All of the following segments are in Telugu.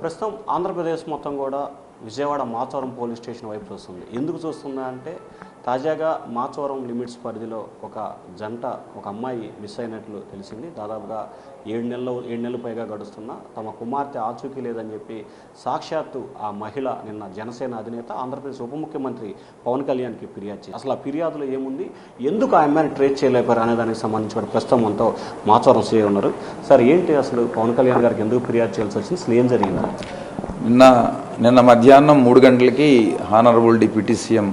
ప్రస్తుతం ఆంధ్రప్రదేశ్ మొత్తం కూడా విజయవాడ మాచవరం పోలీస్ స్టేషన్ వైపు చూస్తుంది. ఎందుకు చూస్తుందా అంటే తాజాగా మాచవరం లిమిట్స్ పరిధిలో ఒక జంట ఒక అమ్మాయి మిస్ అయినట్లు తెలిసింది. దాదాపుగా ఏడు నెలలు ఏడు నెలలు పైగా గడుస్తున్న తమ కుమార్తె ఆచూకీ లేదని చెప్పి సాక్షాత్తు ఆ మహిళ నిన్న జనసేన అధినేత ఆంధ్రప్రదేశ్ ఉప ముఖ్యమంత్రి పవన్ కళ్యాణ్కి ఫిర్యాదు చేసి అసలు ఆ ఫిర్యాదులో ఏముంది? ఎందుకు ఆ అమ్మాయిని ట్రేస్ చేయలేపారు అనే దానికి సంబంధించిన ప్రస్తుతం మనతో మాచవరం సీఏ ఉన్నారు. సార్ ఏంటి అసలు పవన్ కళ్యాణ్ గారికి ఎందుకు ఫిర్యాదు చేయాల్సి వచ్చింది? అసలు ఏం జరిగింది? నిన్న నిన్న మధ్యాహ్నం మూడు గంటలకి honourable deputy CM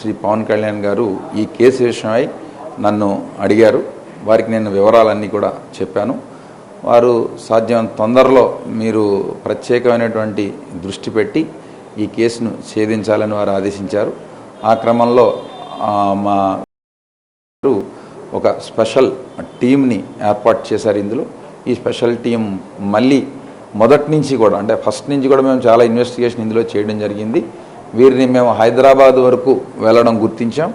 Shri Pawan Kalyan garu ఈ కేసు విషయమై నన్ను అడిగారు. వారికి నేను వివరాలన్నీ కూడా చెప్పాను. వారు సాధ్యం తొందరలో మీరు ప్రత్యేకమైనటువంటి దృష్టి పెట్టి ఈ కేసును ఛేదించాలని వారు ఆదేశించారు. ఆ క్రమంలో మా గారు ఒక స్పెషల్ టీంని ఏర్పాటు చేశారు ఇందులో. ఈ స్పెషల్ టీం మళ్ళీ మొదటి నుంచి కూడా అంటే ఫస్ట్ నుంచి కూడా మేము చాలా ఇన్వెస్టిగేషన్ ఇందులో చేయడం జరిగింది. వీరిని మేము హైదరాబాద్ వరకు వెళ్ళడం గుర్తించాం.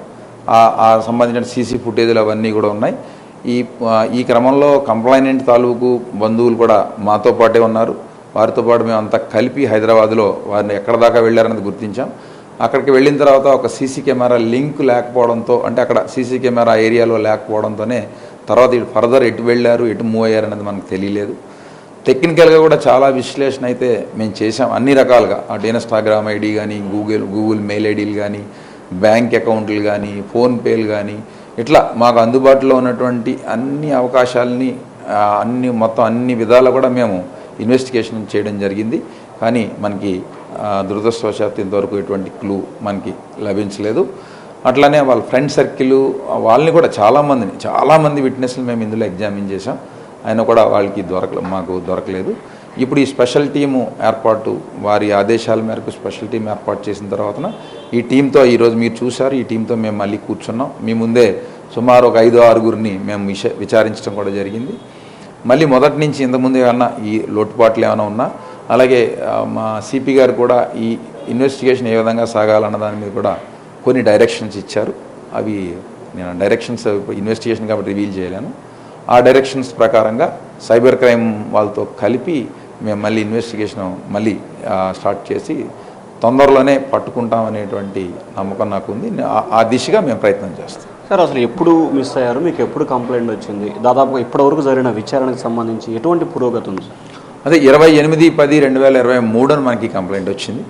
ఆ- సంబంధించిన సీసీ ఫుటేజ్లు అవన్నీ కూడా ఉన్నాయి. ఈ ఈ క్రమంలో కంప్లైనెంట్ తాలూకు బంధువులు కూడా మాతో పాటే ఉన్నారు. వారితో పాటు మేము అంతా కలిపి హైదరాబాద్లో వారిని ఎక్కడ దాకా వెళ్ళారన్నది గుర్తించాం. అక్కడికి వెళ్ళిన తర్వాత ఒక సీసీ కెమెరా లింక్ లేకపోవడంతో అంటే అక్కడ సీసీ కెమెరా ఏరియాలో లేకపోవడంతోనే తర్వాత ఇటు ఫర్దర్ ఎటు వెళ్ళారు ఎటు మూవ్ అయ్యారు అనేది మనకు తెలియలేదు. టెక్నికల్గా కూడా చాలా విశ్లేషణ అయితే మేము చేసాం అన్ని రకాలుగా. అటు ఇన్స్టాగ్రామ్ ఐడి కానీ గూగుల్ గూగుల్ మెయిల్ ఐడీలు కానీ బ్యాంక్ అకౌంట్లు కానీ ఫోన్పేలు కానీ ఇట్లా మాకు అందుబాటులో ఉన్నటువంటి అన్ని అవకాశాలని అన్ని మొత్తం అన్ని విధాలు కూడా మేము ఇన్వెస్టిగేషన్ చేయడం జరిగింది. కానీ మనకి దురదృష్టవశాత్తు ఇంతవరకు ఎటువంటి క్లూ మనకి లభించలేదు. అట్లానే వాళ్ళ ఫ్రెండ్ సర్కిల్ వాళ్ళని కూడా చాలామందిని చాలామంది విట్నెస్లు మేము ఇందులో ఎగ్జామిన్ చేసాం అయినా కూడా వాళ్ళకి దొరక మాకు దొరకలేదు. ఇప్పుడు ఈ స్పెషల్ టీము ఏర్పాటు వారి ఆదేశాల మేరకు స్పెషల్ టీం ఏర్పాటు చేసిన తర్వాత ఈ టీంతో ఈరోజు మీరు చూశారు ఈ టీంతో మేము మళ్ళీ కూర్చున్నాం. మీ ముందే సుమారు ఒక ఐదు ఆరుగురిని మేము విష విచారించడం కూడా జరిగింది. మళ్ళీ మొదటి నుంచి ఇంతకుముందు ఏమన్నా ఈ లోటుపాట్లు ఏమైనా ఉన్నా? అలాగే మా సిపి గారు కూడా ఈ ఇన్వెస్టిగేషన్ ఏ విధంగా సాగాలన్న దాని మీద కూడా కొన్ని డైరెక్షన్స్ ఇచ్చారు. అవి నేను డైరెక్షన్స్ ఇన్వెస్టిగేషన్ కాబట్టి రివీల్ చేయలేను. ఆ డైరెక్షన్స్ ప్రకారంగా సైబర్ క్రైమ్ వాళ్ళతో కలిపి మేము మళ్ళీ ఇన్వెస్టిగేషన్ మళ్ళీ స్టార్ట్ చేసి తొందరలోనే పట్టుకుంటాం అనేటువంటి నమ్మకం నాకు ఉంది ఆ- దిశగా మేము ప్రయత్నం చేస్తాం. సార్ అసలు ఎప్పుడు మిస్ అయ్యారు? మీకు ఎప్పుడు కంప్లైంట్ వచ్చింది? దాదాపుగా ఇప్పటివరకు జరిగిన విచారణకు సంబంధించి ఎటువంటి పురోగతి ఉంది అదే ఇరవై ఎనిమిది పది రెండు వేల ఇరవై మూడున మనకి కంప్లైంట్ వచ్చింది.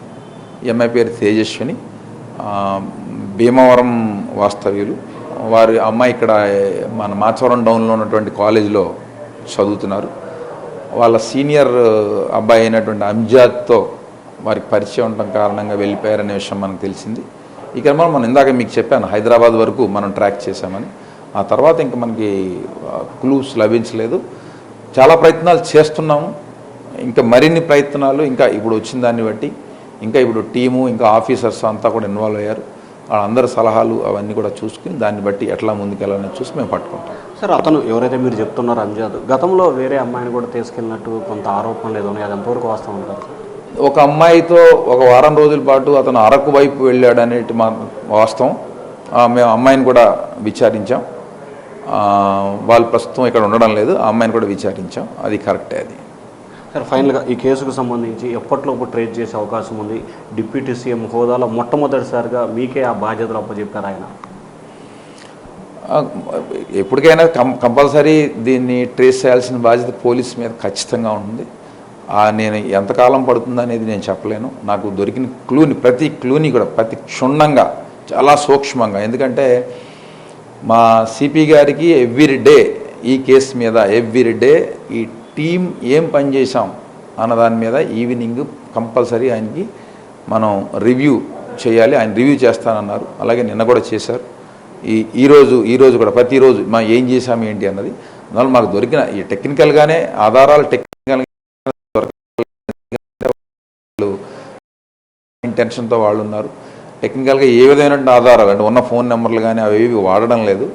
అమ్మాయి పేరు తేజస్విని భీమవరం వాస్తవ్యులు. వారి అమ్మాయి ఇక్కడ మన మాచవరం డౌన్లో ఉన్నటువంటి కాలేజీలో చదువుతున్నారు. వాళ్ళ సీనియర్ అబ్బాయి అయినటువంటి అంజాద్తో వారికి పరిచయం ఉండటం కారణంగా వెళ్ళిపోయారనే విషయం మనకు తెలిసింది. ఈ క్రమంలో మనం ఇందాక మీకు చెప్పాను హైదరాబాద్ వరకు మనం ట్రాక్ చేశామని. ఆ తర్వాత ఇంకా మనకి క్లూస్ లభించలేదు. చాలా ప్రయత్నాలు చేస్తున్నాము. ఇంకా మరిన్ని ప్రయత్నాలు ఇంకా ఇప్పుడు వచ్చిన దాన్ని బట్టి ఇంకా ఇప్పుడు టీము ఇంకా ఆఫీసర్స్ అంతా కూడా ఇన్వాల్వ్ అయ్యారు. వాళ్ళందరి సలహాలు అవన్నీ కూడా చూసుకుని దాన్ని బట్టి ఎట్లా ముందుకెళ్ళాలని చూసి మేము పట్టుకుంటాం. సార్ అతను ఎవరైతే మీరు చెప్తున్నారో అంజాద్ గతంలో వేరే అమ్మాయిని కూడా తీసుకెళ్ళినట్టు కొంత ఆరోపణలు ఏదో ఉన్నాయి అది ఎంతవరకు వాస్తవం సార్? ఒక అమ్మాయితో ఒక వారం రోజుల పాటు అతను అరకు వైపు వెళ్ళాడు అనేటి మా వాస్తవం. మేము అమ్మాయిని కూడా విచారించాం. వాళ్ళు ప్రస్తుతం ఇక్కడ ఉండడం లేదు ఆ అమ్మాయిని కూడా విచారించాం. అది కరెక్టే అది. సార్ ఫైనల్గా ఈ కేసుకు సంబంధించి ఎప్పట్లోపు ట్రేస్ చేసే అవకాశం ఉంది. డిప్యూటీ సీఎం హోదాలో మొట్టమొదటిసారిగా మీకే ఆ బాధ్యతలు అప్పచెప్పారు ఆయన. ఎప్పటికైనా కం కంపల్సరీ దీన్ని ట్రేస్ చేయాల్సిన బాధ్యత పోలీస్ మీద ఖచ్చితంగా ఉంటుంది. నేను ఎంతకాలం పడుతుంది అనేది నేను చెప్పలేను. నాకు దొరికిన క్లూని ప్రతి క్లూని కూడా ప్రతి క్షుణ్ణంగా చాలా సూక్ష్మంగా. ఎందుకంటే మా సిపి గారికి ఎవ్రీ డే ఈ కేసు మీద ఎవ్రీ డే ఈ టీం ఏం పని చేశాం అన్న దాని మీద ఈవినింగ్ కంపల్సరీ ఆయనకి మనం రివ్యూ చేయాలి. ఆయన రివ్యూ చేస్తానన్నారు. అలాగే నిన్న కూడా చేశారు. ఈ ఈరోజు ఈరోజు కూడా ప్రతిరోజు మా ఏం చేశాం ఏంటి అన్నది అందువల్ల మాకు దొరికిన ఈ టెక్నికల్గానే ఆధారాలు టెక్నికల్ ఇంటెన్షన్తో వాళ్ళు ఉన్నారు. టెక్నికల్గా ఏ విధమైన ఆధారాలు అంటే ఉన్న ఫోన్ నెంబర్లు కానీ అవి వాడడం లేదు.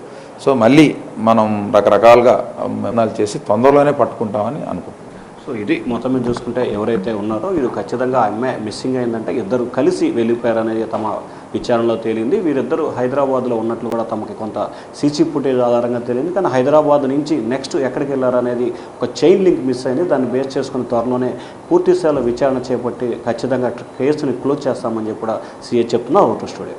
సో మళ్ళీ మనం రకరకాలుగా ప్రయత్నాలు చేసి తొందరలోనే పట్టుకుంటామని అనుకుంటున్నాం. సో ఇది మొత్తం మీద చూసుకుంటే ఎవరైతే ఉన్నారో వీరు ఖచ్చితంగా అమ్మాయి మిస్సింగ్ అయిందంటే ఇద్దరు కలిసి వెళ్ళిపోయారనేది తమ విచారణలో తేలింది. వీరిద్దరూ హైదరాబాద్లో ఉన్నట్లు కూడా తమకి కొంత సీసీ ఫుటేజ్ ఆధారంగా తెలియంది కానీ హైదరాబాద్ నుంచి నెక్స్ట్ ఎక్కడికి వెళ్ళారనేది ఒక చైన్ లింక్ మిస్ అయింది. దాన్ని బేస్ చేసుకుని త్వరలోనే పూర్తిస్థాయిలో విచారణ చేపట్టి ఖచ్చితంగా కేసుని క్లోజ్ చేస్తామని చెప్పి కూడా సీఏ చెప్తున్నారు outer studio